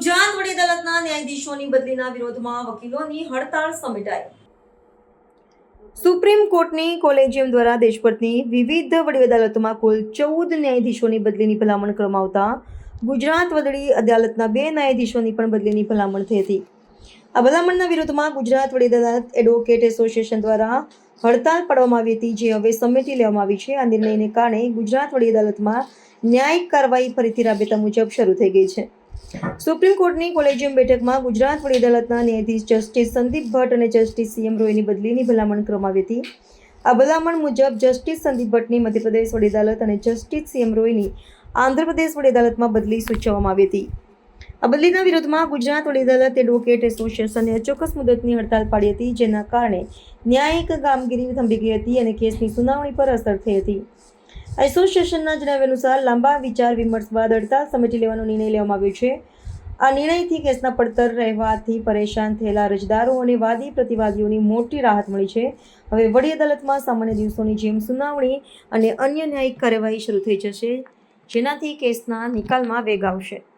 ન્યાયાધીશોની બદલીના વિરોધમાં વકીલોની હડતાળ સમેટાઈ સુપ્રીમ કોર્ટની કોલેજિયમ દ્વારા દેશભરની વિવિધ વડી અદાલતોમાં કુલ ચૌદ ન્યાયાધીશોની બદલીની ભલામણ કરવામાં આવતા ગુજરાત વડી અદાલતના બે ન્યાયાધીશોની પણ બદલીની ભલામણ થઈ હતી. આ ભલામણના વિરોધમાં ગુજરાત વડી અદાલત એડવોકેટ એસોસિએશન દ્વારા હડતાળ પાડવામાં આવી હતી, જે હવે સમેટી લેવામાં આવી છે. આ નિર્ણયને કારણે ગુજરાત વડી અદાલતમાં ન્યાયિક કાર્યવાહી ફરીથી રાબેતા મુજબ શરૂ થઈ ગઈ છે. સુપ્રીમ કોર્ટની કોલેજિયમ બેઠકમાં ગુજરાત વડી અદાલતના ન્યાયાધીશ જસ્ટિસ સંદીપ ભટ્ટ અને જસ્ટિસ સીએમ રોયની બદલીની ભલામણ કરવામાં આવી હતી. આ ભલામણ મુજબ જસ્ટિસ સંદીપ ભટ્ટની મધ્યપ્રદેશ વડી અદાલત અને જસ્ટિસ સીએમ રોયની આંધ્રપ્રદેશ વડી અદાલતમાં બદલી સૂચવવામાં આવી હતી. આ બદલીના વિરોધમાં ગુજરાત વડી અદાલત એડવોકેટ એસોસિએશને અચોક્કસ મુદતની હડતાલ પાડી હતી, જેના કારણે ન્યાયિક કામગીરી થંભી ગઈ હતી અને કેસની સુનાવણી પર અસર થઈ હતી. એસોસિએશનના જણાવ્યા અનુસાર લાંબા વિચાર વિમર્શ બાદ અડતા સમેટી લેવાનો નિર્ણય લેવામાં આવ્યો છે. આ નિર્ણયથી કેસના પડતર રહેવાથી પરેશાન થયેલા અરજદારો અને વાદી પ્રતિવાદીઓની મોટી રાહત મળી છે. હવે વડી અદાલતમાં સામાન્ય દિવસોની જેમ સુનાવણી અને અન્ય ન્યાયિક કાર્યવાહી શરૂ થઈ જશે, જેનાથી કેસના નિકાલમાં વેગ આવશે.